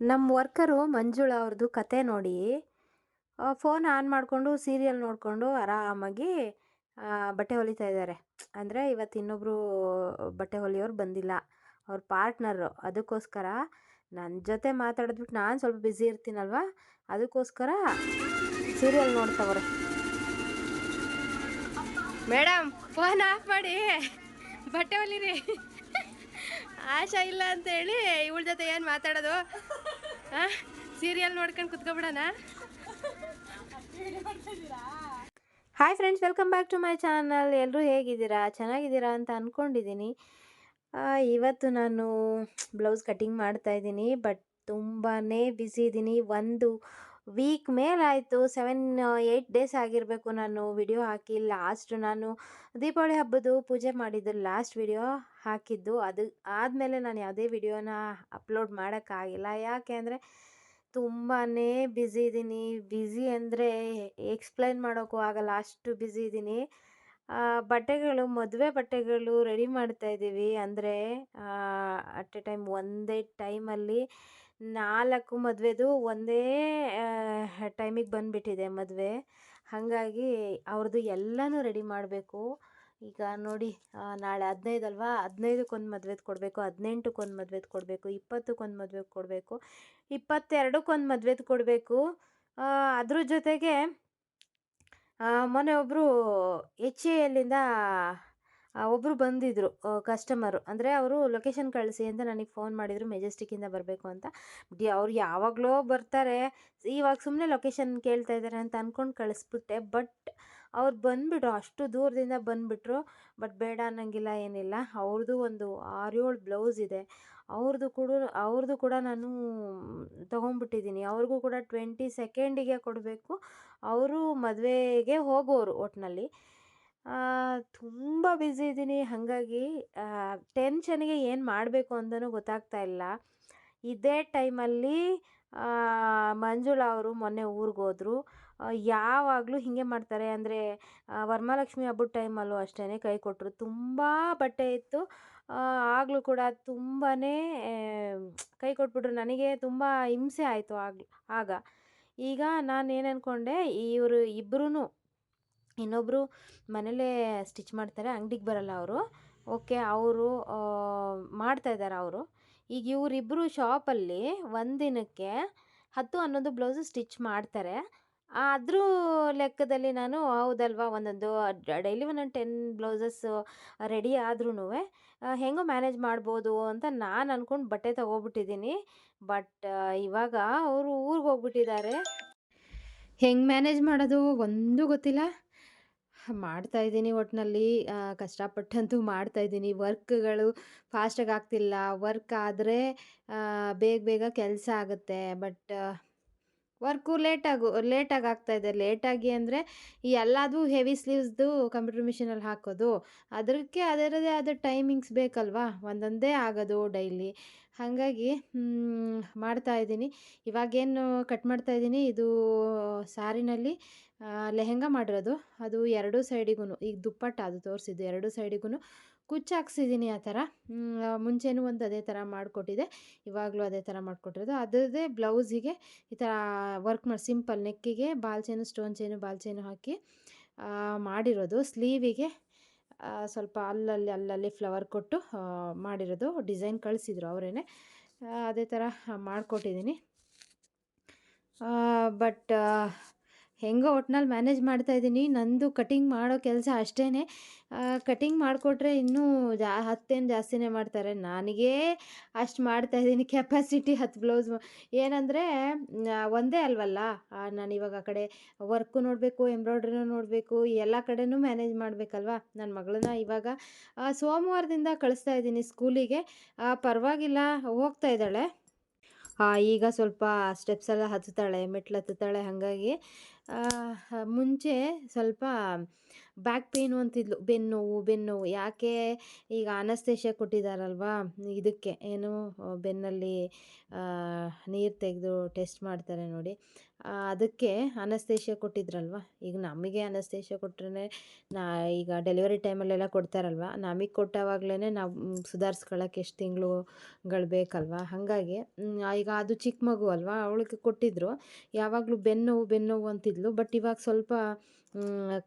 ನಮ್ಮ ವರ್ಕರು ಮಂಜುಳ ಅವ್ರದ್ದು ಕತೆ ನೋಡಿ ಫೋನ್ ಆನ್ ಮಾಡಿಕೊಂಡು ಸೀರಿಯಲ್ ನೋಡಿಕೊಂಡು ಆರಾಮಾಗಿ ಬಟ್ಟೆ ಹೊಲಿತಾ ಇದ್ದಾರೆ ಅಂದರೆ ಇವತ್ತು ಇನ್ನೊಬ್ಬರು ಬಟ್ಟೆ ಹೊಲಿಯೋರು ಬಂದಿಲ್ಲ. ಅವ್ರ ಪಾರ್ಟ್ನರು. ಅದಕ್ಕೋಸ್ಕರ ನನ್ನ ಜೊತೆ ಮಾತಾಡಿದ್ಬಿಟ್ಟು ನಾನು ಸ್ವಲ್ಪ ಬ್ಯುಸಿ ಇರ್ತೀನಲ್ವ? ಅದಕ್ಕೋಸ್ಕರ ಸೀರಿಯಲ್ ನೋಡ್ತವ್ರೆ ಮೇಡಮ್ ಫೋನ್ ಆಫ್ ಮಾಡಿ. ಬಟ್ಟೆ ಹೊಲಿರಿ. ಆಶಾ ಇಲ್ಲ ಅಂತ ಹೇಳಿ ಇವಳ ಜೊತೆ ಏನು ಮಾತಾಡೋದು? ಸೀರಿಯಲ್ ನೋಡ್ಕೊಂಡು ಕುತ್ಕೊಬಿಡೋಣ? Hi friends welcome back to my channel ಎಲ್ಲರೂ ಹೇಗಿದ್ದೀರಾ? ಚೆನ್ನಾಗಿದ್ದೀರಾ ಅಂತ ಅಂದ್ಕೊಂಡಿದ್ದೀನಿ ಇವತ್ತು ನಾನು ಬ್ಲೌಸ್ ಕಟಿಂಗ್ ಮಾಡ್ತಾ ಇದ್ದೀನಿ ಬಟ್ ತುಂಬಾ ಬ್ಯುಸಿ ಇದ್ದೀನಿ ಒಂದು ವೀಕ್ ಮೇಲಾಯಿತು ಸೆವೆನ್ ಏಯ್ಟ್ ಡೇಸ್ ಆಗಿರಬೇಕು ನಾನು ವಿಡಿಯೋ ಹಾಕಿ. ಲಾಸ್ಟ್ ನಾನು ದೀಪಾವಳಿ ಹಬ್ಬದ್ದು ಪೂಜೆ ಮಾಡಿದ್ದು ಲಾಸ್ಟ್ ವಿಡಿಯೋ ಹಾಕಿದ್ದು. ಅದು ಆದಮೇಲೆ ನಾನು ಯಾವುದೇ ವಿಡಿಯೋನ ಅಪ್ಲೋಡ್ ಮಾಡೋಕ್ಕಾಗಿಲ್ಲ ಯಾಕೆ ಅಂದರೆ ತುಂಬಾ ಬ್ಯುಸಿ ಇದ್ದೀನಿ. ಬ್ಯುಸಿ ಅಂದರೆ ಎಕ್ಸ್ಪ್ಲೈನ್ ಮಾಡೋಕ್ಕೂ ಆಗಲ್ಲ. ಅಷ್ಟು ಬ್ಯುಸಿ ಇದ್ದೀನಿ. ಬಟ್ಟೆಗಳು, ಮದುವೆ ಬಟ್ಟೆಗಳು ರೆಡಿ ಮಾಡ್ತಾ ಇದ್ದೀವಿ. ಅಂದರೆ ಅಟ್ ಎ ಟೈಮ್ ಒಂದೇ ಟೈಮಲ್ಲಿ ನಾಲ್ಕು ಮದುವೆದು ಒಂದೇ ಟೈಮಿಗೆ ಬಂದುಬಿಟ್ಟಿದೆ ಮದುವೆ. ಹಾಗಾಗಿ ಅವ್ರದ್ದು ಎಲ್ಲನೂ ರೆಡಿ ಮಾಡಬೇಕು. ಈಗ ನೋಡಿ ನಾಳೆ ಹದಿನೈದು ಅಲ್ವಾ? ಹದಿನೈದಕ್ಕೊಂದು ಮದುವೆದು ಕೊಡಬೇಕು, ಹದಿನೆಂಟಕ್ಕೊಂದು ಮದುವೆದು ಕೊಡಬೇಕು, ಇಪ್ಪತ್ತಕ್ಕೊಂದು ಮದುವೆ ಕೊಡಬೇಕು, ಇಪ್ಪತ್ತೆರಡಕ್ಕೊಂದು ಮದುವೆದು ಕೊಡಬೇಕು. ಅದ್ರ ಜೊತೆಗೆ ಮೊನ್ನೆ ಒಬ್ಬರು ಎಚ್ ಎ ಎಲ್ಲಿಂದ ಒಬ್ಬರು ಬಂದಿದ್ದರು ಕಸ್ಟಮರು ಅಂದರೆ ಅವರು ಲೊಕೇಶನ್ ಕಳಿಸಿ ಅಂತ ನನಗೆ ಫೋನ್ ಮಾಡಿದರು ಮೆಜೆಸ್ಟಿಕ್ಕಿಂದ ಬರಬೇಕು ಅಂತ. ಡಿ, ಅವ್ರು ಯಾವಾಗಲೋ ಬರ್ತಾರೆ, ಇವಾಗ ಸುಮ್ಮನೆ ಲೊಕೇಶನ್ ಕೇಳ್ತಾ ಇದ್ದಾರೆ ಅಂತ ಅಂದ್ಕೊಂಡು ಕಳಿಸ್ಬಿಟ್ಟೆ. ಬಟ್ ಅವ್ರು ಬಂದುಬಿಟ್ರು, ಅಷ್ಟು ದೂರದಿಂದ ಬಂದುಬಿಟ್ರು. ಬಟ್ ಬೇಡ ಅನ್ನಂಗಿಲ್ಲ, ಏನಿಲ್ಲ. ಅವ್ರದ್ದು ಒಂದು ಆರು ಏಳು ಬ್ಲೌಸ್ ಇದೆ. ಅವ್ರದ್ದು ಕೂಡ ಅವ್ರದ್ದು ಕೂಡ ನಾನು ತೊಗೊಂಡ್ಬಿಟ್ಟಿದ್ದೀನಿ. ಅವ್ರಿಗೂ ಕೂಡ ಟ್ವೆಂಟಿ ಸೆಕೆಂಡಿಗೆ ಕೊಡಬೇಕು. ಅವರು ಮದುವೆಗೆ ಹೋಗೋರು ಒಟ್ಟಿನಲ್ಲಿ ತುಂಬ ಬ್ಯುಸಿ ಇದ್ದೀನಿ. ಹಾಗಾಗಿ ಟೆನ್ಷನ್ಗೆ ಏನು ಮಾಡಬೇಕು ಅಂತಲೂ ಗೊತ್ತಾಗ್ತಾ ಇಲ್ಲ. ಇದೇ ಟೈಮಲ್ಲಿ ಮಂಜುಳಾ ಅವರು ಮೊನ್ನೆ ಊರಿಗೆ ಹೋದರು. ಯಾವಾಗಲೂ ಹೀಗೆ ಮಾಡ್ತಾರೆ. ಅಂದರೆ ವರಮಹಾಲಕ್ಷ್ಮಿ ಹಬ್ಬದ ಟೈಮಲ್ಲೂ ಅಷ್ಟೇ ಕೈ ಕೊಟ್ಟರು ತುಂಬ ಬಟ್ಟೆ ಇತ್ತು. ಆಗಲೂ ಕೂಡ ತುಂಬಾ ಕೈ ಕೊಟ್ಬಿಟ್ರು. ನನಗೆ ತುಂಬ ಹಿಂಸೆ ಆಯಿತು ಆಗ ಆಗ. ಈಗ ನಾನು ಏನು ಅಂದ್ಕೊಂಡೆ ಇವರು ಇಬ್ಬರೂ ಇನ್ನೊಬ್ಬರು ಮನೇಲೇ ಸ್ಟಿಚ್ ಮಾಡ್ತಾರೆ, ಅಂಗಡಿಗೆ ಬರಲ್ಲ ಅವರು. ಓಕೆ, ಅವರು ಮಾಡ್ತಾಯಿದ್ದಾರೆ ಅವರು. ಈಗ ಇವರಿಬ್ಬರು ಶಾಪಲ್ಲಿ ಒಂದಿನಕ್ಕೆ ಹತ್ತು ಹನ್ನೊಂದು ಬ್ಲೌಸು ಸ್ಟಿಚ್ ಮಾಡ್ತಾರೆ. ಅದ್ರ ಲೆಕ್ಕದಲ್ಲಿ ನಾನು ಹೌದಲ್ವಾ, ಒಂದೊಂದು ಡೈಲಿ ಒಂದೊಂದು ಟೆನ್ ಬ್ಲೌಸಸ್ ರೆಡಿ ಆದ್ರೂ ಹೆಂಗೋ ಮ್ಯಾನೇಜ್ ಮಾಡ್ಬೋದು ಅಂತ ನಾನು ಅಂದ್ಕೊಂಡು ಬಟ್ಟೆ ತೊಗೊಬಿಟ್ಟಿದ್ದೀನಿ. ಬಟ್ ಇವಾಗ ಅವರು ಊರಿಗೆ ಹೋಗ್ಬಿಟ್ಟಿದ್ದಾರೆ. ಹೆಂಗೆ ಮ್ಯಾನೇಜ್ ಮಾಡೋದು ಒಂದೂ ಗೊತ್ತಿಲ್ಲ. ಮಾಡ್ತಾ ಇದ್ದೀನಿ ಒಟ್ಟಿನಲ್ಲಿ ಕಷ್ಟಪಟ್ಟಂತೂ ಮಾಡ್ತಾ ಇದ್ದೀನಿ. ವರ್ಕ್ಗಳು ಫಾಸ್ಟಾಗಿ ಆಗ್ತಿಲ್ಲ. ವರ್ಕ್ ಆದರೆ ಬೇಗ ಬೇಗ ಕೆಲಸ ಆಗುತ್ತೆ. ಬಟ್ ವರ್ಕು ಲೇಟಾಗು, ಲೇಟಾಗಿ ಆಗ್ತಾಯಿದೆ ಲೇಟಾಗಿ ಅಂದರೆ ಈ ಎಲ್ಲದೂ ಹೆವಿ ಸ್ಲೀವ್ಸ್ದು ಕಂಪ್ಯೂಟರ್ ಮಿಷಿನಲ್ಲಿ ಹಾಕೋದು. ಅದಕ್ಕೆ ಅದರದೇ ಆದ ಟೈಮಿಂಗ್ಸ್ ಬೇಕಲ್ವಾ? ಒಂದೊಂದೇ ಆಗೋದು ಡೈಲಿ. ಹಾಗಾಗಿ ಮಾಡ್ತಾ ಇದ್ದೀನಿ. ಇವಾಗೇನು ಕಟ್ ಮಾಡ್ತಾ ಇದ್ದೀನಿ. ಇದು ಸಾರಿನಲ್ಲಿ ಲೆಹೆಂಗಾ ಮಾಡಿರೋದು. ಅದು ಎರಡೂ ಸೈಡಿಗೂ ಈಗ ದುಪ್ಪಟ್ಟ ಅದು ತೋರಿಸಿದ್ದು ಎರಡೂ ಸೈಡಿಗೂ ಕುಚ್ಚು ಹಾಕ್ಸಿದ್ದೀನಿ ಆ ಥರ. ಮುಂಚೆನೂ ಒಂದು ಅದೇ ಥರ ಮಾಡಿಕೊಟ್ಟಿದ್ದೆ, ಇವಾಗಲೂ ಅದೇ ಥರ ಮಾಡಿಕೊಟ್ಟಿರೋದು. ಅದರದೇ ಬ್ಲೌಸಿಗೆ ಈ ಥರ ವರ್ಕ್ ಮಾಡಿ, simple ನೆಕ್ಕಿಗೆ ball chain, stone chain, ball chain ಹಾಕಿ ಮಾಡಿರೋದು. ಸ್ಲೀವಿಗೆ ಸ್ವಲ್ಪ ಅಲ್ಲಲ್ಲಿ ಅಲ್ಲಲ್ಲಿ ಫ್ಲವರ್ ಕೊಟ್ಟು ಮಾಡಿರೋದು. ಡಿಸೈನ್ ಕಳಿಸಿದ್ರು ಅವರೇ ಅದೇ ಥರ ಮಾಡಿಕೊಟ್ಟಿದ್ದೀನಿ. ಬಟ್ ಹೆಂಗೋ ಒಟ್ನಲ್ಲಿ ಮ್ಯಾನೇಜ್ ಮಾಡ್ತಾ ಇದ್ದೀನಿ. ನಂದು ಕಟಿಂಗ್ ಮಾಡೋ ಕೆಲಸ ಅಷ್ಟೇ ಕಟಿಂಗ್ ಮಾಡಿಕೊಟ್ರೆ ಇನ್ನೂ ಜಾ, ಹತ್ತೇನು ಜಾಸ್ತಿನೇ ಮಾಡ್ತಾರೆ. ನನಗೆ ಅಷ್ಟು ಮಾಡ್ತಾಯಿದ್ದೀನಿ ಕೆಪಾಸಿಟಿ ಹತ್ತು ಬ್ಲೌಸ್. ಏನಂದರೆ ಒಂದೇ ಅಲ್ವಲ್ಲ? ನಾನು ಇವಾಗ ಆ ಕಡೆ ವರ್ಕು ನೋಡಬೇಕು, ಎಂಬ್ರಾಯ್ಡ್ರಿನೂ ನೋಡಬೇಕು ಎಲ್ಲ ಕಡೆನೂ ಮ್ಯಾನೇಜ್ ಮಾಡಬೇಕಲ್ವಾ? ನನ್ನ ಮಗಳನ್ನ ಇವಾಗ ಸೋಮವಾರದಿಂದ ಕಳಿಸ್ತಾ ಇದ್ದೀನಿ ಸ್ಕೂಲಿಗೆ. ಪರವಾಗಿಲ್ಲ, ಹೋಗ್ತಾ ಇದ್ದಾಳೆ. ಈಗ ಸ್ವಲ್ಪ ಸ್ಟೆಪ್ಸ್ ಎಲ್ಲ ಹತ್ತುತ್ತಾಳೆ, ಮೆಟ್ಲು ಹತ್ತುತ್ತಾಳೆ ಹಾಗಾಗಿ. ಮುಂಚೆ ಸ್ವಲ್ಪ ಬ್ಯಾಕ್ ಪೇಯ್ನು ಅಂತಿದ್ಲು. ಬೆನ್ನೋವು ಬೆನ್ನೋವು ಯಾಕೆ ಈಗ ಅನಸ್ತೇಶ ಕೊಟ್ಟಿದ್ದಾರಲ್ವಾ ಇದಕ್ಕೆ ಏನು ಬೆನ್ನಲ್ಲಿ ನೀರು ತೆಗೆದು ಟೆಸ್ಟ್ ಮಾಡ್ತಾರೆ ನೋಡಿ. ಅದಕ್ಕೆ ಅನಸ್ತೇಶ ಕೊಟ್ಟಿದ್ರಲ್ವ? ಈಗ ನಮಗೆ ಅನಸ್ತೇಶ ಕೊಟ್ರೇ ನಾ, ಈಗ ಡೆಲಿವರಿ ಟೈಮಲ್ಲೆಲ್ಲ ಕೊಡ್ತಾರಲ್ವ? ನಮಗೆ ಕೊಟ್ಟವಾಗಲೇ ನಾವು ಸುಧಾರಿಸ್ಕೊಳ್ಳೋಕೆ ಎಷ್ಟು ತಿಂಗಳುಗಳು ಬೇಕಲ್ವ? ಹಾಗಾಗಿ ಈಗ ಅದು ಚಿಕ್ಕ ಮಗು ಅಲ್ವಾ? ಅವಳಿಗೆ ಕೊಟ್ಟಿದ್ರು. ಯಾವಾಗಲೂ ಬೆನ್ನು ಬೆನ್ನು ನೋವು ಅಂತಿದ್ಲು. ಬಟ್ ಇವಾಗ ಸ್ವಲ್ಪ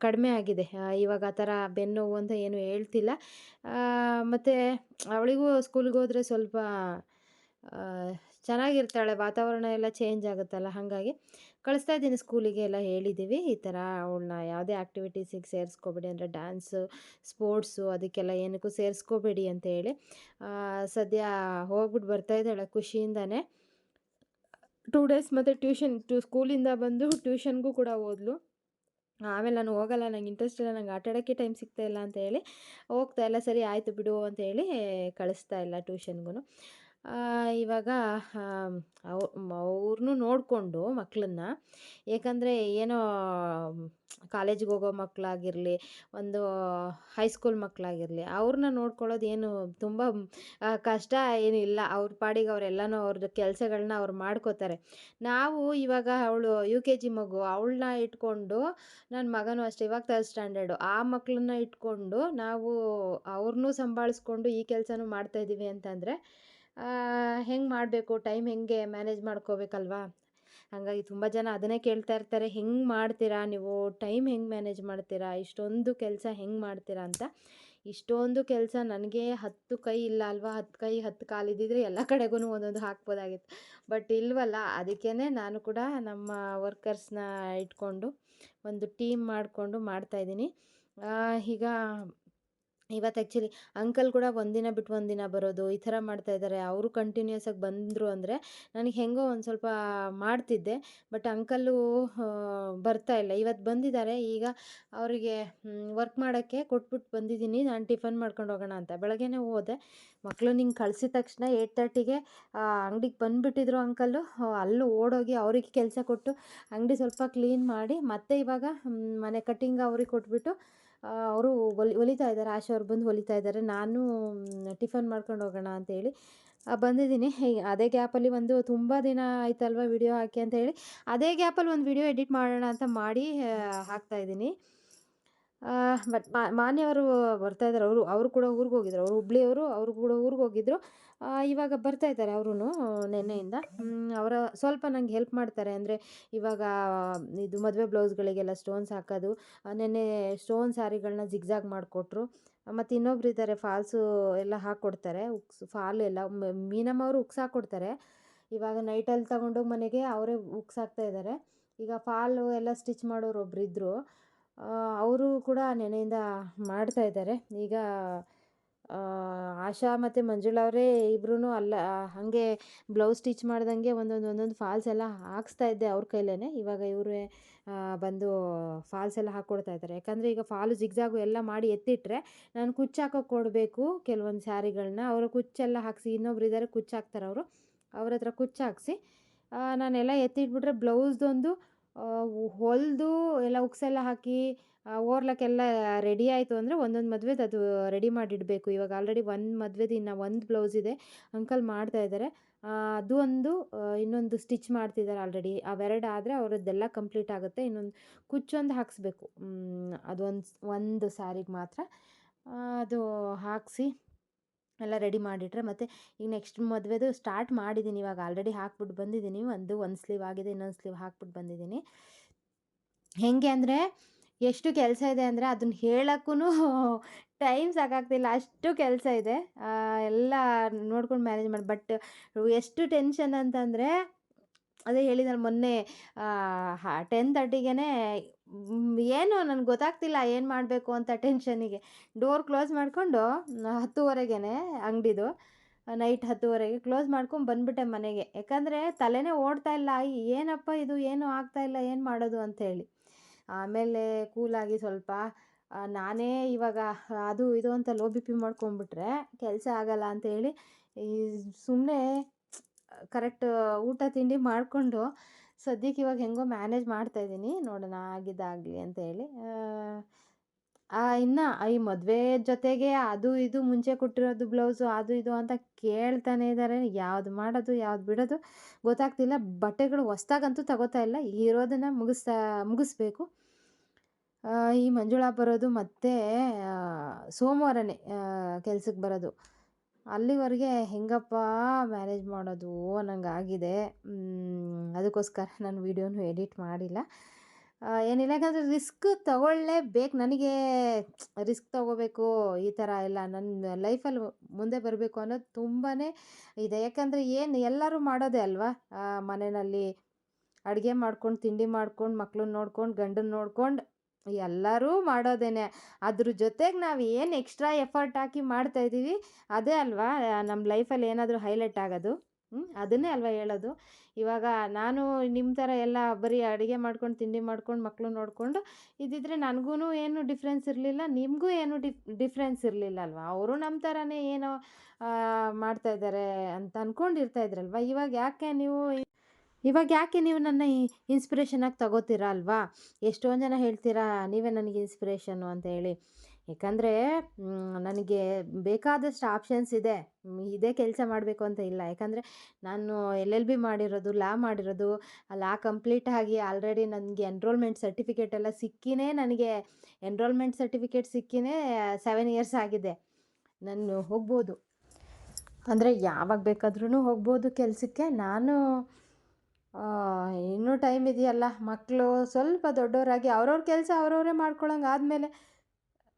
ಕಡಿಮೆ ಆಗಿದೆ. ಇವಾಗ ಆ ಥರ ಬೆನ್ನೋವು ಅಂತ ಏನು ಹೇಳ್ತಿಲ್ಲ. ಮತ್ತು ಅವಳಿಗೂ ಸ್ಕೂಲ್ಗೆ ಹೋದರೆ ಸ್ವಲ್ಪ ಚೆನ್ನಾಗಿರ್ತಾಳೆ, ವಾತಾವರಣ ಎಲ್ಲ ಚೇಂಜ್ ಆಗುತ್ತಲ್ಲ, ಹಾಗಾಗಿ ಕಳಿಸ್ತಾ ಇದ್ದೀನಿ ಸ್ಕೂಲಿಗೆ ಎಲ್ಲ ಹೇಳಿದ್ದೀವಿ. ಈ ಥರ ಅವಳನ್ನ ಯಾವುದೇ ಆ್ಯಕ್ಟಿವಿಟೀಸಿಗೆ ಸೇರಿಸ್ಕೋಬೇಡಿ ಅಂದರೆ ಡ್ಯಾನ್ಸು ಸ್ಪೋರ್ಟ್ಸು ಅದಕ್ಕೆಲ್ಲ ಏನಕ್ಕೂ ಸೇರಿಸ್ಕೋಬೇಡಿ ಅಂತ ಹೇಳಿ ಸದ್ಯ ಹೋಗ್ಬಿಟ್ಟು ಬರ್ತಾ ಇದ್ದಾಳೆ ಖುಷಿಯಿಂದನೇ. ಟೂ ಡೇಸ್ ಮತ್ತು ಟ್ಯೂಷನ್ ಟು ಸ್ಕೂಲಿಂದ ಬಂದು ಟ್ಯೂಷನ್ಗೂ ಕೂಡ ಹೋದ್ಲು. ಆಮೇಲೆ ನಾನು ಹೋಗಲ್ಲ, ನಂಗೆ ಇಂಟ್ರೆಸ್ಟ್ ಇಲ್ಲ, ನಂಗೆ ಆಟಾಡೋಕ್ಕೆ ಟೈಮ್ ಸಿಗ್ತಾ ಇಲ್ಲ ಅಂತ ಹೇಳಿ ಹೋಗ್ತಾ ಇಲ್ಲ, ಸರಿ ಆಯಿತು ಬಿಡು ಅಂತ ಹೇಳಿ ಕಳಿಸ್ತಾ ಇಲ್ಲ ಟ್ಯೂಷನ್ಗೂ ಇವಾಗ ಅವ್ರನ್ನು ನೋಡಿಕೊಂಡು ಮಕ್ಕಳನ್ನ ಏಕೆಂದರೆ ಏನೋ ಕಾಲೇಜಿಗೆ ಹೋಗೋ ಮಕ್ಕಳಾಗಿರಲಿ ಒಂದು ಹೈಸ್ಕೂಲ್ ಮಕ್ಕಳಾಗಿರಲಿ ಅವ್ರನ್ನ ನೋಡ್ಕೊಳ್ಳೋದು ಏನು ತುಂಬ ಕಷ್ಟ ಏನಿಲ್ಲ ಅವ್ರ ಪಾಡಿಗೆ ಅವರೆಲ್ಲನೂ ಅವ್ರದ್ದು ಕೆಲಸಗಳನ್ನ ಅವ್ರು ಮಾಡ್ಕೋತಾರೆ. ನಾವು ಇವಾಗ ಅವಳು ಯು ಕೆ ಜಿ ಮಗು ಅವಳನ್ನ ಇಟ್ಕೊಂಡು ನನ್ನ ಮಗನೂ ಅಷ್ಟೇ, ಇವಾಗ ತರ್ಡ್ ಸ್ಟ್ಯಾಂಡರ್ಡು, ಆ ಮಕ್ಕಳನ್ನ ಇಟ್ಕೊಂಡು ನಾವು ಅವ್ರನ್ನೂ ಸಂಭಾಳಿಸ್ಕೊಂಡು ಈ ಕೆಲಸನೂ ಮಾಡ್ತಾಯಿದ್ದೀವಿ ಅಂತಂದರೆ ಹೆಂಗೆ ಮಾಡಬೇಕು? ಟೈಮ್ ಹೆಂಗೆ ಮ್ಯಾನೇಜ್ ಮಾಡ್ಕೋಬೇಕಲ್ವಾ? ಹಾಗಾಗಿ ತುಂಬ ಜನ ಅದನ್ನೇ ಕೇಳ್ತಾ ಇರ್ತಾರೆ. ಹೆಂಗೆ ಮಾಡ್ತೀರಾ ನೀವು? ಟೈಮ್ ಹೆಂಗೆ ಮ್ಯಾನೇಜ್ ಮಾಡ್ತೀರಾ? ಇಷ್ಟೊಂದು ಕೆಲಸ ಹೆಂಗೆ ಮಾಡ್ತೀರಾ ಅಂತ. ಇಷ್ಟೊಂದು ಕೆಲಸ ನನಗೆ ಹತ್ತು ಕೈ ಇಲ್ಲ ಅಲ್ವಾ? ಹತ್ತು ಕೈ ಹತ್ತು ಕಾಲು ಇದ್ದಿದ್ರೆ ಎಲ್ಲ ಕಡೆಗೂ ಒಂದೊಂದು ಹಾಕ್ಬೋದಾಗಿತ್ತು. ಬಟ್ ಇಲ್ವಲ್ಲ ಅದಕ್ಕೇ ನಾನು ಕೂಡ ನಮ್ಮ ವರ್ಕರ್ಸ್ನ ಇಟ್ಕೊಂಡು ಒಂದು ಟೀಮ್ ಮಾಡಿಕೊಂಡು ಮಾಡ್ತಾಯಿದ್ದೀನಿ ಈಗ ಇವತ್ತು ಆ್ಯಕ್ಚುಲಿ ಅಂಕಲ್ ಕೂಡ ಒಂದಿನ ಬಿಟ್ಟು ಒಂದಿನ ಬರೋದು ಈ ಥರ ಮಾಡ್ತಾ ಇದ್ದಾರೆ. ಅವರು ಕಂಟಿನ್ಯೂಸ್ ಆಗಿ ಬಂದರು ಅಂದರೆ ನನಗೆ ಹೆಂಗೋ ಒಂದು ಸ್ವಲ್ಪ ಮಾಡ್ತಿದ್ದೆ. ಬಟ್ ಅಂಕಲ್ಲು ಬರ್ತಾ ಇಲ್ಲ. ಇವತ್ತು ಬಂದಿದ್ದಾರೆ. ಈಗ ಅವರಿಗೆ ವರ್ಕ್ ಮಾಡೋಕ್ಕೆ ಕೊಟ್ಬಿಟ್ಟು ಬಂದಿದ್ದೀನಿ. ನಾನು ಟಿಫನ್ ಮಾಡ್ಕೊಂಡು ಹೋಗೋಣ ಅಂತ. ಬೆಳಗ್ಗೆನೇ ಹೋದೆ. ಮಕ್ಕಳು ನಿಂಗೆ ಕಳಿಸಿದ ತಕ್ಷಣ ಏಯ್ಟ್ ತರ್ಟಿಗೆ ಅಂಗಡಿಗೆ ಬಂದುಬಿಟ್ಟಿದ್ರು ಅಂಕಲ್ಲು. ಅಲ್ಲೂ ಓಡೋಗಿ ಅವ್ರಿಗೆ ಕೆಲಸ ಕೊಟ್ಟು ಅಂಗಡಿ ಸ್ವಲ್ಪ ಕ್ಲೀನ್ ಮಾಡಿ ಮತ್ತೆ ಇವಾಗ ಮನೆ ಕಟ್ಟಿಂಗ್ ಅವ್ರಿಗೆ ಕೊಟ್ಬಿಟ್ಟು ಅವರು ಹೊಲಿ ಹೊಲಿತಾ ಇದ್ದಾರೆ, ಆಶಾ ಅವ್ರು ಬಂದು ಹೊಲಿತಾ ಇದ್ದಾರೆ. ನಾನು ಟಿಫನ್ ಮಾಡ್ಕೊಂಡು ಹೋಗೋಣ ಅಂತೇಳಿ ಬಂದಿದ್ದೀನಿ. ಅದೇ ಗ್ಯಾಪಲ್ಲಿ ಒಂದು ತುಂಬ ದಿನ ಆಯ್ತಲ್ವ ವಿಡಿಯೋ ಹಾಕಿ ಅಂತ ಹೇಳಿ, ಅದೇ ಗ್ಯಾಪಲ್ಲಿ ಒಂದು ವಿಡಿಯೋ ಎಡಿಟ್ ಮಾಡೋಣ ಅಂತ ಮಾಡಿ ಹಾಕ್ತಾಯಿದ್ದೀನಿ ಬಟ್ ಮಾನ್ಯವರು ಬರ್ತಾ ಇದ್ದಾರೆ. ಅವರು ಅವರು ಕೂಡ ಊರಿಗೆ ಹೋಗಿದ್ರು. ಅವರು ಹುಬ್ಳಿಯವರು, ಅವರು ಕೂಡ ಊರಿಗೆ ಹೋಗಿದ್ರು. ಇವಾಗ ಬರ್ತಾ ಇದ್ದಾರೆ ಅವರು ನೆನ್ನೆಯಿಂದ. ಅವರ ಸ್ವಲ್ಪ ನಂಗೆ ಹೆಲ್ಪ್ ಮಾಡ್ತಾರೆ. ಅಂದರೆ ಇವಾಗ ಇದು ಮದುವೆ ಬ್ಲೌಸ್ಗಳಿಗೆಲ್ಲ ಸ್ಟೋನ್ಸ್ ಹಾಕೋದು ನೆನ್ನೆ ಸ್ಟೋನ್ ಸ್ಯಾರಿಗಳನ್ನ ಜಿಗ್ಜಾಗ್ ಮಾಡಿಕೊಟ್ರು. ಮತ್ತು ಇನ್ನೊಬ್ರು ಇದ್ದಾರೆ ಫಾಲ್ಸು ಎಲ್ಲ ಹಾಕ್ಕೊಡ್ತಾರೆ ಉಕ್ಸ್ ಫಾಲ್ ಎಲ್ಲ ಮೀನಮ್ಮ ಅವರು ಉಕ್ಸ್ ಹಾಕ್ಕೊಡ್ತಾರೆ ಇವಾಗ ನೈಟಲ್ಲಿ ತಗೊಂಡೋಗಿ ಮನೆಗೆ ಅವರೇ ಉಕ್ಸ್ ಹಾಕ್ತಾ ಇದ್ದಾರೆ. ಈಗ ಫಾಲು ಎಲ್ಲ ಸ್ಟಿಚ್ ಮಾಡೋರು ಒಬ್ರು ಇದ್ದರು ಅವರು ಕೂಡ ನೆನೆಯಿಂದ ಮಾಡ್ತಾ ಇದ್ದಾರೆ. ಈಗ ಆಶಾ ಮತ್ತು ಮಂಜುಳಾ ಅವರೇ ಇಬ್ಬರೂ ಅಲ್ಲ, ಹಾಗೆ ಬ್ಲೌಸ್ ಸ್ಟಿಚ್ ಮಾಡ್ದಂಗೆ ಒಂದೊಂದು ಒಂದೊಂದು ಫಾಲ್ಸ್ ಎಲ್ಲ ಹಾಕ್ಸ್ತಾ ಇದ್ದೆ ಅವ್ರ ಕೈಲೇ ಇವಾಗ ಇವರೇ ಬಂದು ಫಾಲ್ಸ್ ಎಲ್ಲ ಹಾಕ್ಕೊಡ್ತಾ ಇದ್ದಾರೆ. ಯಾಕಂದರೆ ಈಗ ಫಾಲು ಜಿಗ್ಜಾಗು ಎಲ್ಲ ಮಾಡಿ ಎತ್ತಿಟ್ರೆ ನಾನು ಕುಚ್ಚು ಹಾಕೋಕೆ ಕೊಡಬೇಕು ಕೆಲವೊಂದು ಸ್ಯಾರಿಗಳನ್ನ ಅವರು ಕುಚ್ಚೆಲ್ಲ ಹಾಕಿಸಿ, ಇನ್ನೊಬ್ರು ಇದ್ದಾರೆ ಕುಚ್ಚು ಹಾಕ್ತಾರೆ ಅವರು. ಅವ್ರ ಹತ್ರ ಕುಚ್ಚು ಹಾಕಿಸಿ ನಾನೆಲ್ಲ ಎತ್ತಿಟ್ಬಿಟ್ರೆ ಬ್ಲೌಸ್ದೊಂದು ಹೊಲಿದು ಎಲ್ಲ ಉಕ್ಸೆಲ್ಲ ಹಾಕಿ ಓರ್ಲಕ್ಕೆಲ್ಲ ರೆಡಿ ಆಯಿತು ಅಂದರೆ ಒಂದೊಂದು ಮದುವೆದು ಅದು ರೆಡಿ ಮಾಡಿಡಬೇಕು. ಇವಾಗ ಆಲ್ರೆಡಿ ಒಂದು ಮದುವೆದು ಇನ್ನು ಒಂದು ಬ್ಲೌಸ್ ಇದೆ. ಅಂಕಲ್ ಮಾಡ್ತಾ ಇದ್ದಾರೆ ಅದು ಒಂದು ಇನ್ನೊಂದು ಸ್ಟಿಚ್ ಮಾಡ್ತಿದ್ದಾರೆ ಆಲ್ರೆಡಿ. ಅವೆರಡು ಆದರೆ ಅವರದ್ದೆಲ್ಲ ಕಂಪ್ಲೀಟ್ ಆಗುತ್ತೆ. ಇನ್ನೊಂದು ಕುಚ್ಚೊಂದು ಹಾಕಿಸ್ಬೇಕು. ಅದೊಂದು ಒಂದು ಸ್ಯಾರಿಗೆ ಮಾತ್ರ. ಅದು ಹಾಕಿಸಿ ಎಲ್ಲ ರೆಡಿ ಮಾಡಿಟ್ರೆ ಮತ್ತು ಈಗ ನೆಕ್ಸ್ಟ್ ಮದುವೆದು ಸ್ಟಾರ್ಟ್ ಮಾಡಿದ್ದೀನಿ ಇವಾಗ ಆಲ್ರೆಡಿ ಹಾಕ್ಬಿಟ್ಟು ಬಂದಿದ್ದೀನಿ ಒಂದು ಒಂದು ಸ್ಲೀವ್ ಆಗಿದೆ, ಇನ್ನೊಂದು ಸ್ಲೀವ್ ಹಾಕ್ಬಿಟ್ಟು ಬಂದಿದ್ದೀನಿ ಹೇಗೆ ಅಂದರೆ ಎಷ್ಟು ಕೆಲಸ ಇದೆ ಅಂದರೆ ಅದನ್ನ ಹೇಳೋಕ್ಕೂ ಟೈಮ್ ಸಾಕಾಗ್ತಿಲ್ಲ. ಅಷ್ಟು ಕೆಲಸ ಇದೆ. ಎಲ್ಲ ನೋಡ್ಕೊಂಡು ಮ್ಯಾನೇಜ್ ಮಾಡಿ ಬಟ್ ಎಷ್ಟು ಟೆನ್ಷನ್ ಅಂತಂದರೆ, ಅದೇ ಹೇಳಿದ್ನಲ್ಲ ಮೊನ್ನೆ ಟೆನ್ ತರ್ಟಿಗೆ ಏನು ನನಗೆ ಗೊತ್ತಾಗ್ತಿಲ್ಲ ಏನು ಮಾಡಬೇಕು ಅಂತ ಟೆನ್ಷನಿಗೆ ಡೋರ್ ಕ್ಲೋಸ್ ಮಾಡಿಕೊಂಡು ಹತ್ತುವರೆಗೆ ಅಂಗಡಿದು ನೈಟ್ ಹತ್ತುವರೆಗೆ ಕ್ಲೋಸ್ ಮಾಡ್ಕೊಂಡು ಬಂದುಬಿಟ್ಟೆ ಮನೆಗೆ. ಯಾಕಂದರೆ ತಲೆನೇ ಓಡ್ತಾ ಇಲ್ಲ. ಏನಪ್ಪ ಇದು? ಏನು ಆಗ್ತಾ ಇಲ್ಲ? ಏನು ಮಾಡೋದು? ಅಂಥೇಳಿ ಆಮೇಲೆ ಕೂಲಾಗಿ ಸ್ವಲ್ಪ ನಾನೇ ಇವಾಗ, ಅದು ಇದು ಅಂತ ಲೋ ಬಿ ಪಿ ಮಾಡ್ಕೊಂಡ್ಬಿಟ್ರೆ ಕೆಲಸ ಆಗಲ್ಲ ಅಂತೇಳಿ ಈ ಸುಮ್ಮನೆ ಕರೆಕ್ಟ್ ಊಟ ತಿಂಡಿ ಮಾಡಿಕೊಂಡು ಸದ್ಯಕ್ಕೆ ಇವಾಗ ಹೆಂಗೋ ಮ್ಯಾನೇಜ್ ಮಾಡ್ತಾಯಿದ್ದೀನಿ ನೋಡೋಣ ಆಗಿದ್ದಾಗಲಿ ಅಂತ ಹೇಳಿ. ಇನ್ನು ಈ ಮದುವೆ ಜೊತೆಗೆ ಅದು ಇದು ಮುಂಚೆ ಕೊಟ್ಟಿರೋದು ಬ್ಲೌಸು, ಅದು ಇದು ಅಂತ ಕೇಳ್ತಾನೆ ಇದ್ದಾರೆ ಯಾವ್ದು ಮಾಡೋದು, ಯಾವ್ದು ಬಿಡೋದು ಗೊತ್ತಾಗ್ತಿಲ್ಲ. ಬಟ್ಟೆಗಳು ಹೊಸ್ದಾಗಂತೂ ತಗೋತಾ ಇಲ್ಲ. ಇರೋದನ್ನ ಮುಗಿಸ್ತಾ, ಮುಗಿಸ್ಬೇಕು. ಈ ಮಂಜುಳಾ ಬರೋದು ಮತ್ತೆ ಸೋಮವಾರನೇ ಕೆಲ್ಸಕ್ಕೆ ಬರೋದು. ಅಲ್ಲಿವರೆಗೆ ಹೆಂಗಪ್ಪ ಮ್ಯಾನೇಜ್ ಮಾಡೋದು? ಅನ್ನಂಗಾಗಿದೆ ಅದಕ್ಕೋಸ್ಕರ ನಾನು ವೀಡಿಯೋನು ಎಡಿಟ್ ಮಾಡಿಲ್ಲ. ಏನಿಲ್ಲ. ಯಾಕಂದರೆ ರಿಸ್ಕ್ ತಗೊಳ್ಳೇಬೇಕು ನನಗೆ ರಿಸ್ಕ್ ತಗೋಬೇಕು ಈ ಥರ ಎಲ್ಲ. ನನ್ನ ಲೈಫಲ್ಲಿ ಮುಂದೆ ಬರಬೇಕು ಅನ್ನೋದು ತುಂಬಾ ಇದೆ. ಯಾಕಂದರೆ ಏನು ಎಲ್ಲರೂ ಮಾಡೋದೇ ಅಲ್ವಾ? ಮನೆಯಲ್ಲಿ ಅಡುಗೆ ಮಾಡ್ಕೊಂಡು, ತಿಂಡಿ ಮಾಡ್ಕೊಂಡು ಮಕ್ಳನ್ನ ನೋಡ್ಕೊಂಡು ಗಂಡನ್ನ ನೋಡ್ಕೊಂಡು ಎಲ್ಲರೂ ಮಾಡೋದೇನೆ. ಅದ್ರ ಜೊತೆಗೆ ನಾವು ಏನು ಎಕ್ಸ್ಟ್ರಾ ಎಫರ್ಟ್ ಹಾಕಿ ಮಾಡ್ತಾಯಿದ್ದೀವಿ ಅದೇ ಅಲ್ವಾ? ನಮ್ಮ ಲೈಫಲ್ಲಿ ಏನಾದರೂ ಹೈಲೈಟ್ ಆಗೋದು? ಹ್ಞೂ ಅದನ್ನೇ ಅಲ್ವಾ ಹೇಳೋದು. ಇವಾಗ ನಾನು ನಿಮ್ಮ ಥರ ಎಲ್ಲ ಬರೀ ಅಡುಗೆ ಮಾಡ್ಕೊಂಡು, ತಿಂಡಿ ಮಾಡ್ಕೊಂಡು ಮಕ್ಕಳು ನೋಡಿಕೊಂಡು ಇದ್ದಿದ್ರೆ ನನಗೂ ಏನು ಡಿಫ್ರೆನ್ಸ್ ಇರಲಿಲ್ಲ, ನಿಮಗೂ ಏನು ಡಿಫ್ ಡಿಫ್ರೆನ್ಸ್ ಇರಲಿಲ್ಲ ಅಲ್ವಾ? ಅವರು ನಮ್ಮ ಥರನೇ ಏನೋ ಮಾಡ್ತಾಯಿದ್ದಾರೆ ಅಂತ ಅಂದ್ಕೊಂಡಿರ್ತಾ ಇದ್ರಲ್ವ? ಇವಾಗ ಯಾಕೆ ನೀವು ಇವಾಗ ಯಾಕೆ ನೀವು ನನ್ನ ಇನ್ಸ್ಪಿರೇಷನಾಗಿ ತಗೋತೀರಾ ಅಲ್ವಾ? ಎಷ್ಟೊಂದು ಜನ ಹೇಳ್ತೀರಾ, ನೀವೇ ನನಗೆ ಇನ್ಸ್ಪಿರೇಷನ್ನು ಅಂತ ಹೇಳಿ. ಏಕೆಂದರೆ ನನಗೆ ಬೇಕಾದಷ್ಟು ಆಪ್ಷನ್ಸ್ ಇದೆ. ಇದೇ ಕೆಲಸ ಮಾಡಬೇಕು ಅಂತ ಇಲ್ಲ. ಯಾಕಂದರೆ, ನಾನು ಎಲ್ ಎಲ್ ಬಿ ಮಾಡಿರೋದು ಲಾ ಮಾಡಿರೋದು ಲಾ ಕಂಪ್ಲೀಟ್ ಆಗಿ ಆಲ್ರೆಡಿ ನನಗೆ ಎನ್ರೋಲ್ಮೆಂಟ್ ಸರ್ಟಿಫಿಕೇಟ್ ಎಲ್ಲ ಸಿಕ್ಕಿನೇ ನನಗೆ ಎನ್ರೋಲ್ಮೆಂಟ್ ಸರ್ಟಿಫಿಕೇಟ್ ಸಿಕ್ಕಿನೇ ಸೆವೆನ್ ಇಯರ್ಸ್ ಆಗಿದೆ. ನಾನು ಹೋಗ್ಬೋದು. ಅಂದರೆ, ಯಾವಾಗ ಬೇಕಾದ್ರೂ ಹೋಗ್ಬೋದು ಕೆಲಸಕ್ಕೆ. ನಾನು ಇನ್ನೂ ಟೈಮ್ ಇದೆಯಲ್ಲ. ಮಕ್ಕಳು ಸ್ವಲ್ಪ ದೊಡ್ಡವರಾಗಿ ಅವ್ರವ್ರ ಕೆಲಸ ಅವ್ರವರೇ ಮಾಡ್ಕೊಳಂಗೆ ಆದಮೇಲೆ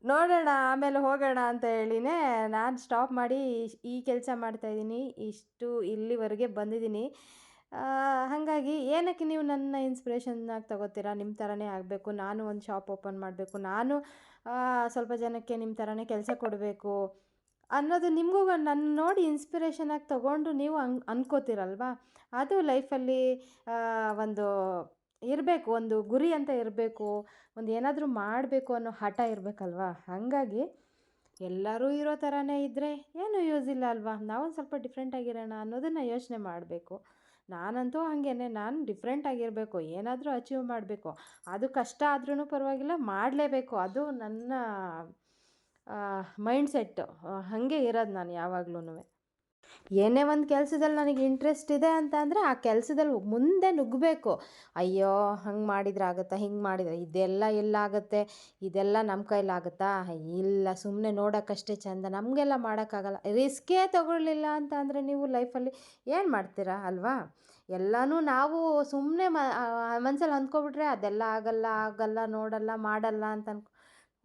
ನೋಡೋಣ, ಆಮೇಲೆ ಹೋಗೋಣ ಅಂತ ಹೇಳಿನೇ ನಾನು ಸ್ಟಾಪ್ ಮಾಡಿ ಈ ಕೆಲಸ ಮಾಡ್ತಾ ಇದ್ದೀನಿ, ಇಷ್ಟು ಇಲ್ಲಿವರೆಗೆ ಬಂದಿದ್ದೀನಿ. ಹಾಗಾಗಿ ಏನಕ್ಕೆ ನೀವು ನನ್ನ ಇನ್ಸ್ಪಿರೇಷನ್ನಾಗಿ ತಗೋತೀರಾ? ನಿಮ್ಮ ಥರನೇ ಆಗಬೇಕು, ನಾನು ಒಂದು ಶಾಪ್ ಓಪನ್ ಮಾಡಬೇಕು, ನಾನು ಸ್ವಲ್ಪ ಜನಕ್ಕೆ ನಿಮ್ಮ ಥರನೇ ಕೆಲಸ ಕೊಡಬೇಕು ಅನ್ನೋದು ನಿಮಗೂ ನನ್ನ ನೋಡಿ ಇನ್ಸ್ಪಿರೇಷನಾಗಿ ತೊಗೊಂಡು ನೀವು ಅನ್ಕೋತೀರಲ್ವಾ? ಅದು ಲೈಫಲ್ಲಿ ಒಂದು ಇರಬೇಕು, ಒಂದು ಗುರಿ ಅಂತ ಇರಬೇಕು, ಒಂದು ಏನಾದರೂ ಮಾಡಬೇಕು ಅನ್ನೋ ಹಠ ಇರಬೇಕಲ್ವಾ? ಹಾಗಾಗಿ ಎಲ್ಲರೂ ಇರೋ ಥರನೇ ಇದ್ದರೆ ಏನೂ ಯೂಸ್ ಇಲ್ಲ ಅಲ್ವಾ? ನಾವೊಂದು ಸ್ವಲ್ಪ ಡಿಫ್ರೆಂಟಾಗಿರೋಣ ಅನ್ನೋದನ್ನು ಯೋಚನೆ ಮಾಡಬೇಕು. ನಾನಂತೂ ಹಾಗೇನೆ, ನಾನು ಡಿಫ್ರೆಂಟಾಗಿರಬೇಕು ಏನಾದರೂ ಅಚೀವ್ ಮಾಡಬೇಕು. ಅದು ಕಷ್ಟ ಆದ್ರೂ ಪರವಾಗಿಲ್ಲ, ಮಾಡಲೇಬೇಕು. ಅದು ನನ್ನ ಮೈಂಡ್ ಸೆಟ್ಟು ಹಾಗೆ ಇರೋದು ನಾನು ಯಾವಾಗ್ಲೂ ಏನೇ ಒಂದು ಕೆಲಸದಲ್ಲಿ ನನಗೆ ಇಂಟ್ರೆಸ್ಟ್ ಇದೆ ಅಂತ ಅಂದರೆ ಆ ಕೆಲಸದಲ್ಲಿ ಮುಂದೆ ನುಗ್ಗಬೇಕು. ಅಯ್ಯೋ, ಹಂಗೆ ಮಾಡಿದ್ರೆ ಆಗುತ್ತಾ, ಹಿಂಗೆ ಮಾಡಿದ್ರೆ ಇದೆಲ್ಲ ಎಲ್ಲಾಗುತ್ತೆ, ಇದೆಲ್ಲ ನಮ್ಮ ಕೈಲಾಗುತ್ತಾ? ಇಲ್ಲ ಸುಮ್ಮನೆ ನೋಡೋಕ್ಕಷ್ಟೇ ಚೆಂದ, ನಮಗೆಲ್ಲ ಮಾಡೋಕ್ಕಾಗಲ್ಲ. ರಿಸ್ಕೇ ತಗೊಳ್ಳಿಲ್ಲ ಅಂತ ಅಂದರೆ ನೀವು ಲೈಫಲ್ಲಿ ಏನು ಮಾಡ್ತೀರಾ ಅಲ್ವಾ? ಎಲ್ಲನೂ ನಾವು ಸುಮ್ಮನೆ ಮನಸ್ಸಲ್ಲಿ ಅಂದ್ಕೊಬಿಟ್ರೆ ಅದೆಲ್ಲ ಆಗಲ್ಲ ಆಗಲ್ಲ, ನೋಡಲ್ಲ, ಮಾಡಲ್ಲ ಅಂತ ಅನ್ಕೊ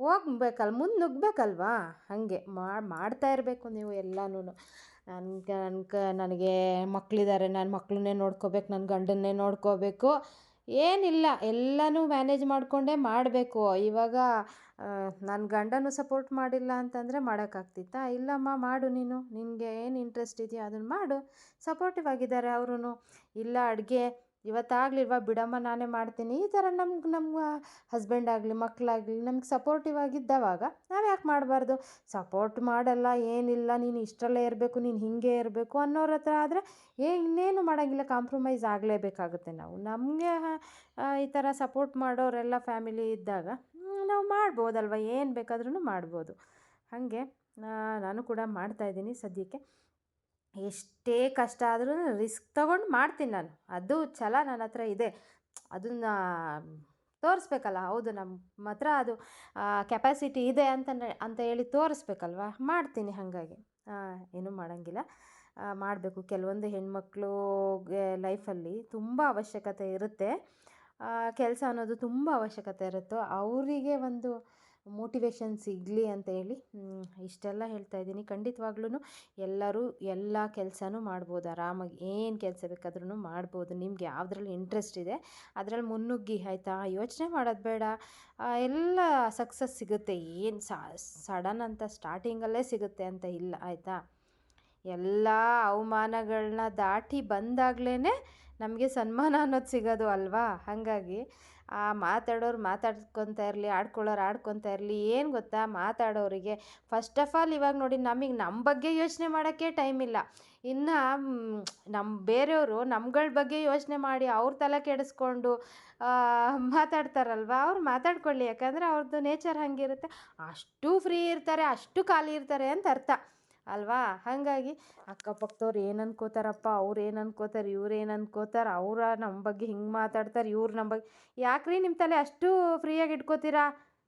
ಹೋಗ್ಬೇಕಲ್ಲ ಮುಂದೆ ನುಗ್ಗಬೇಕಲ್ವಾ? ಹಾಗೆ ಮಾಡ್ತಾ ಇರಬೇಕು ನೀವು ಎಲ್ಲನೂ ನನ್ಗೆ ನನ್ಗೆ ನನಗೆ ಮಕ್ಕಳಿದ್ದಾರೆ ನಾನು ಮಕ್ಕಳನ್ನೇ ನೋಡ್ಕೋಬೇಕು ನನ್ನ ಗಂಡನ್ನೇ ನೋಡ್ಕೋಬೇಕು. ಏನಿಲ್ಲ, ಎಲ್ಲನೂ ಮ್ಯಾನೇಜ್ ಮಾಡಿಕೊಂಡೇ ಮಾಡಬೇಕು. ಇವಾಗ ನನ್ನ ಗಂಡನೂ ಸಪೋರ್ಟ್ ಮಾಡಿಲ್ಲ ಅಂತಂದರೆ ಮಾಡೋಕ್ಕಾಗ್ತಿತ್ತಾ? ಇಲ್ಲಮ್ಮ, ಮಾಡು ನೀನು. ನಿನಗೆ ಏನು ಇಂಟ್ರೆಸ್ಟ್ ಇದೆಯೋ ಅದನ್ನು ಮಾಡು. ಸಪೋರ್ಟಿವ್ ಆಗಿದ್ದಾರೆ ಅವ್ರೂ ಇಲ್ಲ, ಅಡುಗೆ ಇವತ್ತಾಗಲಿಲ್ವಾ, ಬಿಡಮ್ಮ ನಾನೇ ಮಾಡ್ತೀನಿ. ಈ ಥರ ನಮ್ಗೆ ನಮ್ಮ ಹಸ್ಬೆಂಡ್ ಆಗಲಿ ಮಕ್ಕಳಾಗಲಿ ನಮ್ಗೆ ಸಪೋರ್ಟಿವ್ ಆಗಿದ್ದವಾಗ ನಾವು ಯಾಕೆ ಮಾಡಬಾರ್ದು? ಸಪೋರ್ಟ್ ಮಾಡಲ್ಲ, ಏನಿಲ್ಲ, ನೀನು ಇಷ್ಟರಲ್ಲೇ ಇರಬೇಕು, ನೀನು ಹೀಗೆ ಇರಬೇಕು ಅನ್ನೋರ ಹತ್ರ ಆದರೆ ಏ, ಇನ್ನೇನು ಮಾಡೋಂಗಿಲ್ಲ ಕಾಂಪ್ರಮೈಸ್ ಆಗಲೇಬೇಕಾಗುತ್ತೆ ನಾವು. ನಮಗೆ ಈ ಥರ ಸಪೋರ್ಟ್ ಮಾಡೋರೆಲ್ಲ ಫ್ಯಾಮಿಲಿ ಇದ್ದಾಗ ನಾವು ಮಾಡ್ಬೋದಲ್ವ? ಏನು ಬೇಕಾದ್ರೂ ಮಾಡ್ಬೋದು. ಹಾಗೆ ನಾನು ಕೂಡ ಮಾಡ್ತಾಯಿದ್ದೀನಿ ಸದ್ಯಕ್ಕೆ. ಎಷ್ಟೇ ಕಷ್ಟ ಆದ್ರೂ ರಿಸ್ಕ್ ತಗೊಂಡು ಮಾಡ್ತೀನಿ ನಾನು. ಅದು ಛಲ ನನ್ನ ಹತ್ರ ಇದೆ. ಅದನ್ನು ತೋರಿಸ್ಬೇಕಲ್ಲ, ಹೌದು ನಮ್ಮ ಹತ್ರ ಅದು ಕೆಪಾಸಿಟಿ ಇದೆ ಅಂತ ಅಂತ ಹೇಳಿ ತೋರಿಸ್ಬೇಕಲ್ವಾ? ಮಾಡ್ತೀನಿ ಹಾಗಾಗಿ. ಏನೂ ಮಾಡೋಂಗಿಲ್ಲ. ಮಾಡಬೇಕು. ಕೆಲವೊಂದು ಹೆಣ್ಮಕ್ಳಿಗೆ ಲೈಫಲ್ಲಿ ತುಂಬ ಅವಶ್ಯಕತೆ ಇರುತ್ತೆ. ಕೆಲಸ ಅನ್ನೋದು ತುಂಬ ಅವಶ್ಯಕತೆ ಇರುತ್ತೋ, ಅವರಿಗೆ ಒಂದು ಮೋಟಿವೇಶನ್ ಸಿಗಲಿ ಅಂತ ಹೇಳಿ ಇಷ್ಟೆಲ್ಲ ಹೇಳ್ತಾ ಇದ್ದೀನಿ. ಖಂಡಿತವಾಗ್ಲೂ ಎಲ್ಲರೂ ಎಲ್ಲ ಕೆಲಸನೂ ಮಾಡ್ಬೋದು ಆರಾಮಾಗಿ. ಏನು ಕೆಲಸ ಬೇಕಾದ್ರೂ ಮಾಡ್ಬೋದು. ನಿಮ್ಗೆ ಯಾವುದ್ರಲ್ಲಿ ಇಂಟ್ರೆಸ್ಟ್ ಇದೆ, ಅದರಲ್ಲಿ ಮುನ್ನುಗ್ಗಿ, ಆಯಿತಾ? ಯೋಚನೆ ಮಾಡೋದು ಬೇಡ. ಎಲ್ಲ ಸಕ್ಸಸ್ ಸಿಗುತ್ತೆ. ಏನು ಸಡನ್ ಅಂತ ಸ್ಟಾರ್ಟಿಂಗಲ್ಲೇ ಸಿಗುತ್ತೆ ಅಂತ ಇಲ್ಲ, ಆಯಿತಾ? ಎಲ್ಲ ಅವಮಾನಗಳನ್ನ ದಾಟಿ ಬಂದಾಗಲೇ ನಮಗೆ ಸನ್ಮಾನ ಅನ್ನೋದು ಸಿಗೋದು ಅಲ್ವಾ? ಹಾಗಾಗಿ ಆ ಮಾತಾಡೋರು ಮಾತಾಡ್ಕೊತಾ ಇರಲಿ, ಆಡ್ಕೊಳ್ಳೋರು ಆಡ್ಕೊತಾ ಇರಲಿ, ಏನು ಗೊತ್ತಾ? ಮಾತಾಡೋರಿಗೆ ಫಸ್ಟ್ ಆಫ್ ಆಲ್ ಇವಾಗ ನೋಡಿ ನಮಗೆ ನಮ್ಮ ಬಗ್ಗೆ ಯೋಚನೆ ಮಾಡೋಕ್ಕೆ ಟೈಮ್ ಇಲ್ಲ. ಇನ್ನು ನಮ್ಮ ಬೇರೆಯವರು ನಮ್ಗಳ ಬಗ್ಗೆ ಯೋಚನೆ ಮಾಡಿ ಅವ್ರ ತಲೆ ಕೆಡಿಸ್ಕೊಂಡು ಮಾತಾಡ್ತಾರಲ್ವಾ? ಅವ್ರು ಮಾತಾಡ್ಕೊಳ್ಳಿ, ಯಾಕಂದರೆ ಅವ್ರದ್ದು ನೇಚರ್ ಹಾಗಿರುತ್ತೆ. ಅಷ್ಟು ಫ್ರೀ ಇರ್ತಾರೆ, ಅಷ್ಟು ಖಾಲಿ ಇರ್ತಾರೆ ಅಂತ ಅರ್ಥ. ಅಲ್ವಾ? ಹಾಗಾಗಿ ಅಕ್ಕಪಕ್ಕದವ್ರು ಏನು ಅನ್ಕೋತಾರಪ್ಪ, ಅವ್ರು ಏನು ಅನ್ಕೋತಾರೆ, ಇವ್ರು ಏನು ಅನ್ಕೋತಾರೆ, ಅವ್ರ ನಮ್ಮ ಬಗ್ಗೆ ಹಿಂಗೆ ಮಾತಾಡ್ತಾರೆ, ಇವ್ರು ನಮ್ಮ ಬಗ್ಗೆ ಯಾಕ್ರಿ ನಿಮ್ಮ ತಲೆ ಅಷ್ಟು ಫ್ರೀಯಾಗಿ ಇಟ್ಕೋತೀರಾ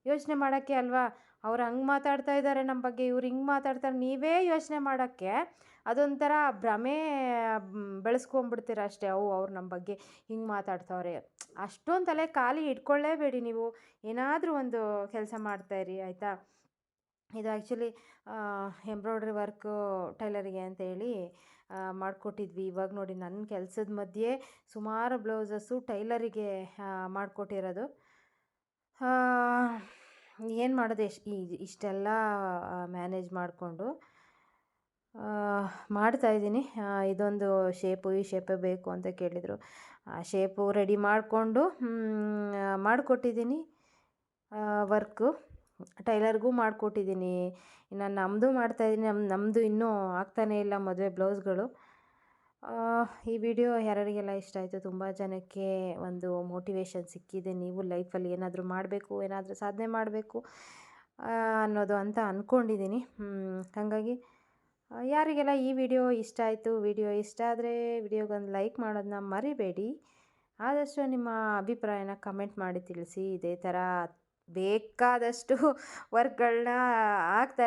ಯೋಚನೆ ಮಾಡೋಕ್ಕೆ ಅಲ್ವಾ? ಅವ್ರು ಹಂಗೆ ಮಾತಾಡ್ತಾ ಇದ್ದಾರೆ ನಮ್ಮ ಬಗ್ಗೆ, ಇವ್ರು ಹಿಂಗೆ ಮಾತಾಡ್ತಾರೆ, ನೀವೇ ಯೋಚನೆ ಮಾಡೋಕ್ಕೆ ಅದೊಂಥರ ಭ್ರಮೆ ಬೆಳೆಸ್ಕೊಂಬಿಡ್ತೀರ ಅಷ್ಟೇ ಅವು ಅವ್ರು ನಮ್ಮ ಬಗ್ಗೆ ಹಿಂಗೆ ಮಾತಾಡ್ತವ್ರೆ. ಅಷ್ಟೊಂದು ತಲೆ ಖಾಲಿ ಇಟ್ಕೊಳ್ಳೇಬೇಡಿ ನೀವು. ಏನಾದರೂ ಒಂದು ಕೆಲಸ ಮಾಡ್ತಾಯಿರಿ ಆಯಿತಾ? ಇದು ಆ್ಯಕ್ಚುಲಿ ಎಂಬ್ರಾಯ್ಡ್ರಿ ವರ್ಕು ಟೈಲರಿಗೆ ಅಂತೇಳಿ ಮಾಡಿಕೊಟ್ಟಿದ್ವಿ. ಇವಾಗ ನೋಡಿ ನನ್ನ ಕೆಲಸದ ಮಧ್ಯೆ ಸುಮಾರು ಬ್ಲೌಸಸ್ಸು ಟೈಲರಿಗೆ ಮಾಡಿಕೊಟ್ಟಿರೋದು. ಏನು ಮಾಡೋದು ಎಷ್ಟು ಇಷ್ಟೆಲ್ಲ ಮ್ಯಾನೇಜ್ ಮಾಡಿಕೊಂಡು ಮಾಡ್ತಾಯಿದ್ದೀನಿ ಇದೊಂದು ಶೇಪು ಈ ಶೇಪೇ ಬೇಕು ಅಂತ ಕೇಳಿದರು. ಆ ಶೇಪು ರೆಡಿ ಮಾಡಿಕೊಂಡು ಮಾಡಿಕೊಟ್ಟಿದ್ದೀನಿ ವರ್ಕು ಟೈಲರ್ಗೂ ಮಾಡಿಕೊಟ್ಟಿದ್ದೀನಿ. ಇನ್ನು ನಮ್ಮದು ಮಾಡ್ತಾಯಿದ್ದೀನಿ ನಮ್ಮ ನಮ್ಮದು ಇನ್ನೂ ಆಗ್ತಾನೇ ಇಲ್ಲ ಮದುವೆ ಬ್ಲೌಸ್ಗಳು. ಈ ವಿಡಿಯೋ ಯಾರ್ಯಾರಿಗೆಲ್ಲ ಇಷ್ಟ ಆಯಿತು? ತುಂಬ ಜನಕ್ಕೆ ಒಂದು ಮೋಟಿವೇಶನ್ ಸಿಕ್ಕಿದೆ. ನೀವು ಲೈಫಲ್ಲಿ ಏನಾದರೂ ಮಾಡಬೇಕು, ಏನಾದರೂ ಸಾಧನೆ ಮಾಡಬೇಕು ಅನ್ನೋದು ಅಂತ ಅಂದ್ಕೊಂಡಿದ್ದೀನಿ ಹಾಗಾಗಿ ಯಾರಿಗೆಲ್ಲ ಈ ವಿಡಿಯೋ ಇಷ್ಟ ಆಯಿತು, ವಿಡಿಯೋ ಇಷ್ಟ ಆದರೆ ವಿಡಿಯೋಗೊಂದು ಲೈಕ್ ಮಾಡೋದನ್ನ ಮರಿಬೇಡಿ. ಆದಷ್ಟು ನಿಮ್ಮ ಅಭಿಪ್ರಾಯನ ಕಮೆಂಟ್ ಮಾಡಿ ತಿಳಿಸಿ. ಇದೇ ಥರ ಬೇಕಾದಷ್ಟು ವರ್ಕ್ಗಳನ್ನ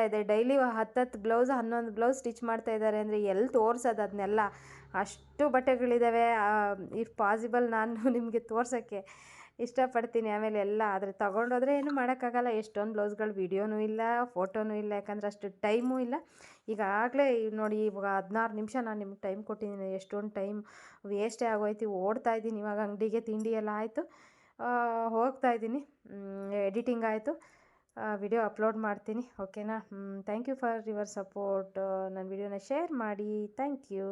ಇದೆ. ಡೈಲಿ ಹತ್ತತ್ತು ಬ್ಲೌಸ್, ಹನ್ನೊಂದು ಬ್ಲೌಸ್ ಸ್ಟಿಚ್ ಮಾಡ್ತಾ ಇದ್ದಾರೆ ಅಂದರೆ ಎಲ್ಲಿ ತೋರ್ಸೋದು ಅದನ್ನೆಲ್ಲ? ಅಷ್ಟು ಬಟ್ಟೆಗಳಿದ್ದಾವೆ ಇಫ್ ಪಾಸಿಬಲ್ ನಾನು ನಿಮಗೆ ತೋರ್ಸೋಕ್ಕೆ ಇಷ್ಟಪಡ್ತೀನಿ. ಆಮೇಲೆ ಎಲ್ಲ ಆದರೆ ತೊಗೊಂಡೋದ್ರೆ ಏನು ಮಾಡೋಕ್ಕಾಗಲ್ಲ. ಎಷ್ಟೊಂದು ಬ್ಲೌಸ್ಗಳು ವೀಡಿಯೋನೂ ಇಲ್ಲ, ಫೋಟೋನೂ ಇಲ್ಲ. ಯಾಕಂದರೆ ಅಷ್ಟು ಟೈಮೂ ಇಲ್ಲ. ಈಗಾಗಲೇ ನೋಡಿ ಇವಾಗ ಹದಿನಾರು ನಿಮಿಷ ನಾನು ನಿಮ್ಗೆ ಟೈಮ್ ಕೊಟ್ಟಿದ್ದೀನಿ. ಎಷ್ಟೊಂದು ಟೈಮ್ ವೇಸ್ಟೇ ಆಗೋಯ್ತು. ಓಡ್ತಾ ಇದ್ದೀನಿ. ಇವಾಗ ಅಂಗಡಿಗೆ ತಿಂಡಿ ಎಲ್ಲ ಆಯಿತು. ಹೋಗ್ತಾ ಇದ್ದೀನಿ. ಎಡಿಟಿಂಗ್ ಆಯಿತು. ವಿಡಿಯೋ ಅಪ್ಲೋಡ್ ಮಾಡ್ತೀನಿ. ಓಕೆನಾ? Thank you for your support ನನ್ನ ವಿಡಿಯೋನ ಶೇರ್ ಮಾಡಿ. Thank you